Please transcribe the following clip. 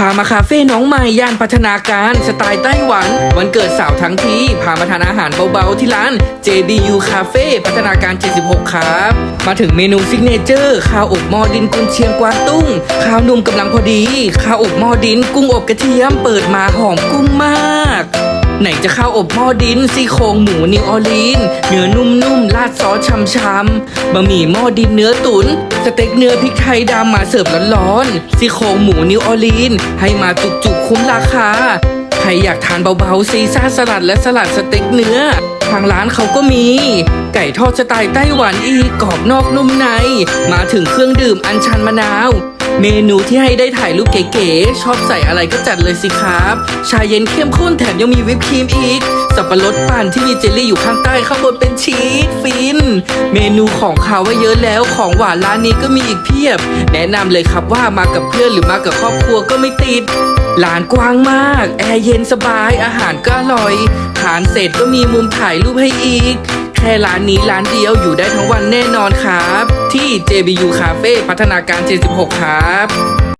พามาคาเฟ่น้องใหม่ย่านพัฒนาการสไตล์ไต้หวัน วันเกิดสาวทั้งทีพามาทานอาหารเบาๆที่ร้าน JBU Cafe พัฒนาการ 76 ครับ มาถึงเมนูซิกเนเจอร์ข้าวอบหม้อดินกุนเชียงกวางตุ้ง ข้าวนุ่มกำลังพอดี ข้าวอบหม้อดิน กุ้งอบกระเทียมเปิดมาหอมกุ้งมาก ไหนจะข้าวอบหม้อดินซี่โครงหมูนิวออรลีน เนื้อนุ่มๆราดซอสช่ำๆบะหมี่หม้อดินเนื้อตุนสเต็กเนื้อพริกไทยดำมาเสิร์ฟร้อนๆซี่โครงหมูนิวออรลีน ให้มาจุกๆคุ้มราคาใครอยากทานเบาๆซีซ่าสลัดและสลัดสเต็กเนื้อ ทางร้านเขาก็มี ไก่ทอดสไตล์ไต้หวันอีกกรอบนอกนุ่มใน มาถึงเครื่องดื่มอัญชันมะนาว เมนูที่ให้ได้ถ่ายรูปเก๋ๆ ชอบใส่อะไรก็จัดเลยสิครับ ชาเย็นเข้มข้นแถมยังมีวิปครีมอีก สับปะรดปั่นที่มีเจลลี่อยู่ข้างใต้ข้างบนเป็นชีสฟิน เมนูของขาวว่าเยอะแล้วของหวานร้านนี้ก็มีอีกเพียบ แนะนำเลยครับว่ามากับเพื่อนหรือมากับครอบครัวก็ไม่ติดร้านกว้างมาก แอร์เย็นสบายอาหารก็อร่อยทานเสร็จก็มีมุมถ่ายรูปให้อีก แค่ร้านนี้ร้านเดียวอยู่ได้ทั้งวันแน่นอนครับ ที่ JBU Cafe พัฒนาการ 76 ครับ